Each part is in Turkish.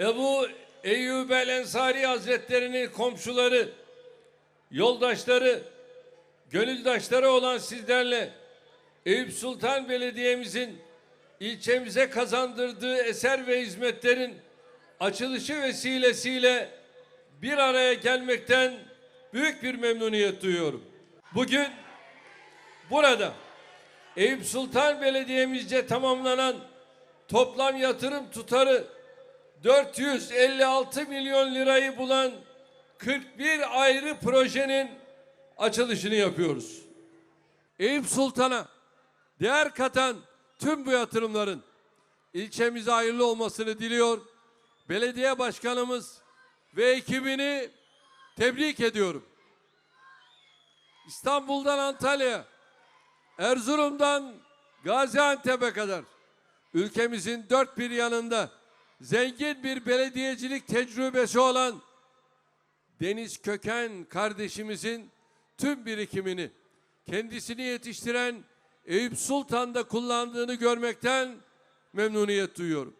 Ebu Eyyub el Ensari Hazretleri'nin komşuları, yoldaşları, gönüldaşları olan sizlerle Eyüp Sultan Belediye'mizin ilçemize kazandırdığı eser ve hizmetlerin açılışı vesilesiyle bir araya gelmekten büyük bir memnuniyet duyuyorum. Bugün burada Eyüp Sultan Belediye'mizce tamamlanan toplam yatırım tutarı 456 milyon lirayı bulan 41 ayrı projenin açılışını yapıyoruz. Eyüp Sultan'a değer katan tüm bu yatırımların ilçemize hayırlı olmasını diliyor. Belediye başkanımız ve ekibini tebrik ediyorum. İstanbul'dan Antalya'ya, Erzurum'dan Gaziantep'e kadar ülkemizin dört bir yanında zengin bir belediyecilik tecrübesi olan Deniz Köken kardeşimizin tüm birikimini kendisini yetiştiren Eyüp Sultan'da kullandığını görmekten memnuniyet duyuyorum.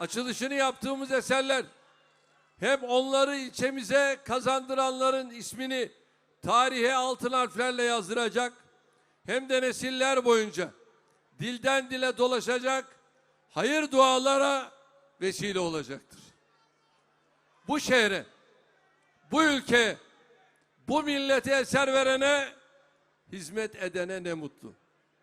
Açılışını yaptığımız eserler hem onları ilçemize kazandıranların ismini tarihe altın harflerle yazdıracak hem de nesiller boyunca dilden dile dolaşacak hayır dualara vesile olacaktır. Bu şehre, bu ülkeye, bu millete eser verene, hizmet edene ne mutlu.